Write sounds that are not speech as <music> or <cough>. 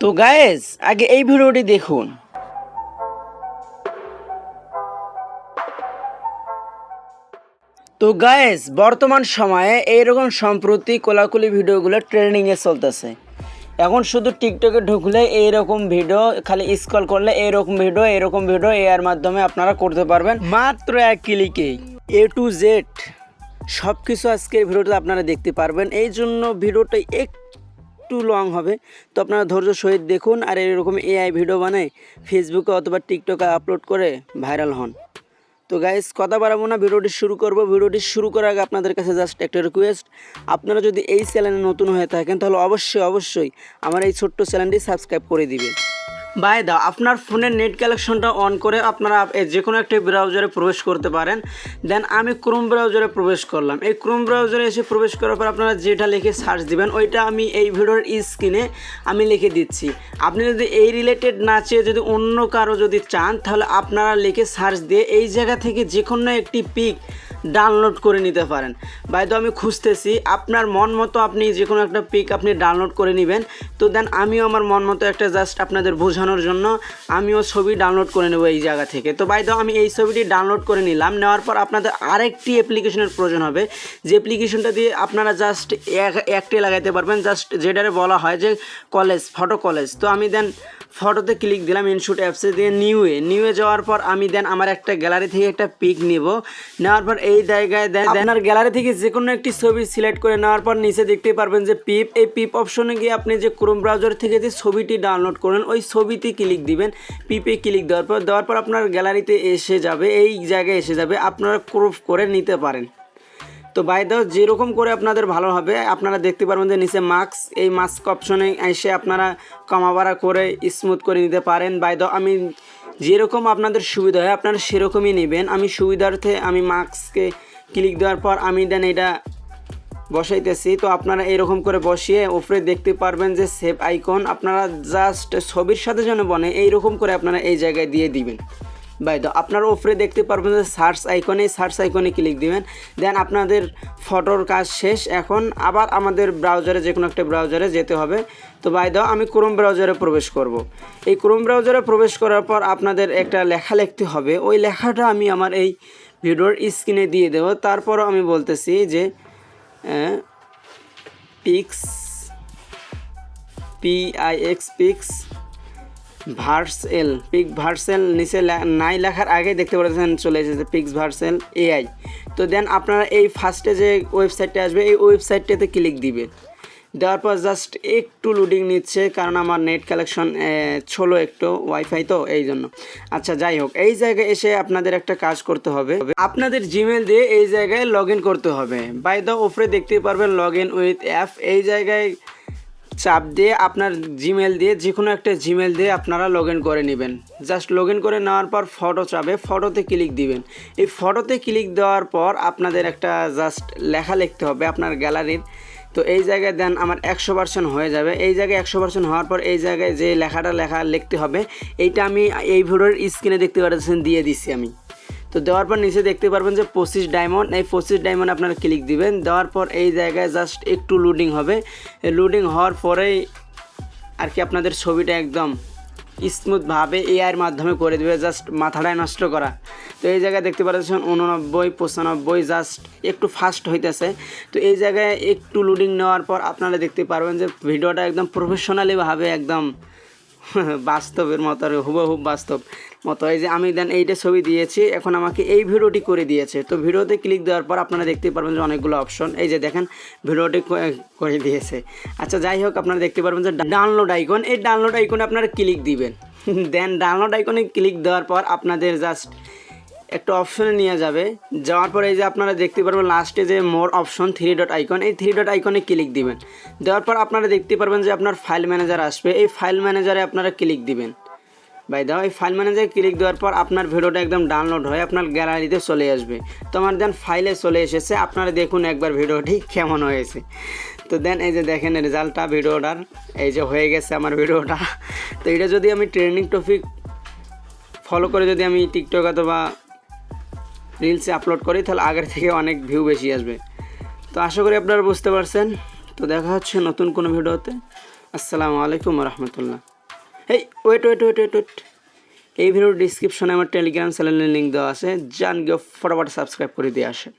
তো গায়েস আগে এই ভিডিওটি দেখুন। তো গায়েস বর্তমান সময়ে এইরকম সম্প্রতি কোলাকুলি ভিডিওগুলো ট্রেন্ডিংয়ে চলতেছে। এখন শুধু টিকটকে ঢুকলে এইরকম ভিডিও, খালি স্ক্রল করলে এইরকম ভিডিও এরকম ভিডিও এর মাধ্যমে আপনারা করতে পারবেন। মাত্র এক ক্লিকেই এ টু জেড সব কিছু আজকের ভিডিওটা আপনারা দেখতে পারবেন। এই জন্য ভিডিওটা একটু লং হবে। তো আপনারা ধৈর্য সহিত দেখুন আর এরকম এআই ভিডিও বানায় ফেসবুকে অথবা টিকটকে আপলোড করে ভাইরাল হন। তো গাইজ কথা বাড়াবো না, ভিডিওটি শুরু করব। ভিডিওটি শুরু করার আগে আপনাদের কাছে জাস্ট একটা রিকোয়েস্ট আপনারা যদি এই চ্যানেলে নতুন হয়ে থাকেন, তাহলে অবশ্যই অবশ্যই আমার এই ছোট্ট চ্যানেলটি সাবস্ক্রাইব করে দিবেন। বাই দা, আপনার ফোনের নেট কালেকশনটা অন করে আপনারা যে কোনো একটি ব্রাউজারে প্রবেশ করতে পারেন। দেন আমি ক্রোম ব্রাউজারে প্রবেশ করলাম। এই ক্রোম ব্রাউজারে এসে প্রবেশ করার পর আপনারা যেটা লিখে সার্চ দিবেন, ওইটা আমি এই ভিডিওর স্ক্রিনে আমি লিখে দিচ্ছি। আপনি যদি এই রিলেটেড না চেয়ে যদি অন্য কারও যদি চান, তাহলে আপনারা লিখে সার্চ দিয়ে এই জায়গা থেকে যে কোনো একটি পিক ডাউনলোড করে নিতে পারেন। বাইতো আমি খুঁজতেছি। আপনার মন মতো আপনি যে কোনো একটা পিক আপনি ডাউনলোড করে নেবেন। তো দেন আমিও আমার মন মতো একটা জাস্ট আপনাদের বোঝানোর জন্য আমিও ছবি ডাউনলোড করে নেব এই জায়গা থেকে। তো বাইতো আমি এই ছবিটি ডাউনলোড করে নিলাম। নেওয়ার পর আপনাদের আরেকটি অ্যাপ্লিকেশনের প্রয়োজন হবে। যে অ্যাপ্লিকেশনটা দিয়ে আপনারা জাস্ট একটি লাগাইতে পারবেন। জাস্ট যেটারে বলা হয় যে কলেজ ফটো কলেজ তো আমি দেন ফটোতে ক্লিক দিলাম ইনশুট অ্যাপসে দিয়ে নিউয়ে নিউয়ে যাওয়ার পর আমি দেন আমার একটা গ্যালারি থেকে একটা পিক নিব। নেওয়ার পর জায়গায় দেন। আপনার গ্যালারি থেকে যে কোনো একটি ছবি সিলেক্ট করে নেওয়ার পর নিচে দেখতে পারবেন যে পিপ এই পিপ অপশনে গিয়ে আপনি যে ক্রোম ব্রাউজার থেকে যে ছবিটি ডাউনলোড করেন, ওই ছবিতে ক্লিক দিবেন। পিপে ক্লিক দেওয়ার পর দেওয়ার পর আপনার গ্যালারিতে এসে যাবে, এই জায়গায় এসে যাবে, আপনারা ক্রপ করে নিতে পারেন। তো বাই দাও যেরকম করে আপনাদের ভালো হবে, আপনারা দেখতে পারবেন যে নিচে মাস্ক এই মাস্ক অপশনে এসে আপনারা কমাবাড়া করে স্মুথ করে নিতে পারেন। বাই দাও আমি যেরকম আপনাদের সুবিধা হয়, আপনারা সেরকমই নেবেন। আমি সুবিধার্থে আমি মাস্ককে ক্লিক দেওয়ার পর আমি দেন এটা বসাইতেছি। তো আপনারা এরকম করে বসিয়ে ওপরে দেখতে পারবেন যে সেভ আইকন। আপনারা জাস্ট ছবির সাথে যেন বনে, এইরকম করে আপনারা এই জায়গায় দিয়ে দিবেন। বাই তো আপনারা ওপরে দেখতে পারবেন যে সার্চ আইকনে সার্চ আইকনে ক্লিক দিবেন। দেন আপনাদের ফটোর কাজ শেষ। এখন আবার আমাদের ব্রাউজারে যে কোনো একটা ব্রাউজারে যেতে হবে। তো বাই দাও আমি ক্রোম ব্রাউজারে প্রবেশ করব। এই ক্রোম ব্রাউজারে প্রবেশ করার পর আপনাদের একটা লেখা লিখতে হবে। ওই লেখাটা আমি আমার এই ভিডিওর স্ক্রিনে দিয়ে দেবো। তারপরও আমি বলতেছি যে pix P I X pix Vercel, pick Vercel নিচে নাই লেখার আগে দেখতে পাচ্ছেন চলে এসেছে পিক্স ভার্সেল এআই। তো দেন আপনারা এই ফার্স্টে যে ওয়েবসাইটটা আসবে, এই ওয়েবসাইটটাতে ক্লিক দিবেন দেওয়ার পর জাস্ট একটু লোডিং নিচ্ছে, কারণ আমার নেট কালেকশন ছোলো একটু ওয়াইফাই তো, এই জন্য। আচ্ছা যাই হোক, এই জায়গায় এসে আপনাদের একটা কাজ করতে হবে। আপনাদের জিমেল দিয়ে এই জায়গায় লগ করতে হবে। বাই দ্য ওপরে দেখতে পারবেন লগ ইন উইথ অ্যাপ এই জায়গায় চাপ দিয়ে আপনার জিমেল দিয়ে যে কোনো একটা জিমেল দিয়ে আপনারা লগ ইন করে নেবেন। জাস্ট লগ ইন করে নেওয়ার পর ফটো চাপে ফটোতে ক্লিক দিবেন। এই ফটোতে ক্লিক দেওয়ার পর আপনাদের একটা জাস্ট লেখা লিখতে হবে আপনার গ্যালারির তো এই জায়গায় দেন আমার একশো পার্সেন্ট হয়ে যাবে। এই জায়গায় একশো পার্সেন্ট হওয়ার পর এই জায়গায় যে লেখাটা লেখা লিখতে হবে, এইটা আমি এই ভিডিওর স্ক্রিনে দেখতে পাচ্ছেন, দিয়ে দিচ্ছি আমি। তো দেওয়ার পর নিচে দেখতে পারবেন যে পঁচিশ ডায়মন্ড এই পঁচিশ ডায়মন্ড আপনারা ক্লিক দিবেন। দেওয়ার পর এই জায়গায় জাস্ট একটু লোডিং হবে। লোডিং হওয়ার পরেই আর কি আপনাদের ছবিটা একদম স্মুথভাবে এআইয়ের মাধ্যমে করে দেবে জাস্ট মাথাটাই নষ্ট করা। তো এই জায়গায় দেখতে পাচ্ছেন উননব্বই, পঁচানব্বই জাস্ট একটু ফাস্ট হইতেছে। তো এই জায়গায় একটু লোডিং নেওয়ার পর আপনারা দেখতে পারবেন যে ভিডিওটা একদম প্রফেশনালিভাবে একদম <laughs> বাস্তবের মতো আর হুবহুব বাস্তব মতো। এই যে আমি দেন এইটা ছবি দিয়েছি, এখন আমাকে এই ভিডিওটি করে দিয়েছে। তো ভিডিওতে ক্লিক দেওয়ার পর আপনারা দেখতে পারবেন যে অনেকগুলো অপশন এই যে দেখেন, ভিডিওটি করে দিয়েছে। আচ্ছা যাই হোক, আপনারা দেখতে পারবেন যে ডাউনলোড আইকন এই ডাউনলোড আইকনে আপনারা ক্লিক দিবেন। দেন ডাউনলোড আইকনে ক্লিক দেওয়ার পর আপনাদের জাস্ট একটা অপশনে নিয়ে যাবে। যাওয়ার পরে এই যে আপনারা দেখতে পারবেন লাস্টে যে more option three dot icon এই থ্রি ডট আইকনে ক্লিক দিবেন। দেওয়ার পর আপনারা দেখতে পারবেন যে আপনার ফাইল ম্যানেজার আসবে। এই ফাইল ম্যানেজারে আপনারা ক্লিক দিবেন। বাই দাও এই ফাইল ম্যানেজারে ক্লিক দেওয়ার পর আপনার ভিডিওটা একদম ডাউনলোড হয়ে আপনার গ্যালারিতে চলে আসবে। তো আমার দেন ফাইলে চলে এসেছে। আপনারা দেখুন একবার ভিডিওটি কেমন হয়েছে। তো দেন এই যে দেখেন রেজাল্টটা ভিডিওটার। এই যে হয়ে গেছে আমার ভিডিওটা। তো এটা যদি আমি ট্রেন্ডিং টপিক ফলো করে যদি আমি টিকটক অথবা রিলসে আপলোড করি, তাহলে আগের থেকে অনেক ভিউ বেশি আসবে। তো আশা করি আপনারা বুঝতে পারছেন। তো দেখা হচ্ছে নতুন কোনো ভিডিওতে। আসসালামু আলাইকুম রহমতুল্লাহ এই wait wait wait wait wait এই ভিডিওর ডিসক্রিপশনে আমার টেলিগ্রাম চ্যানেলের লিঙ্ক দেওয়া আছে। যান গিয়ে ফটোফট সাবস্ক্রাইব করে দিয়ে আসেন।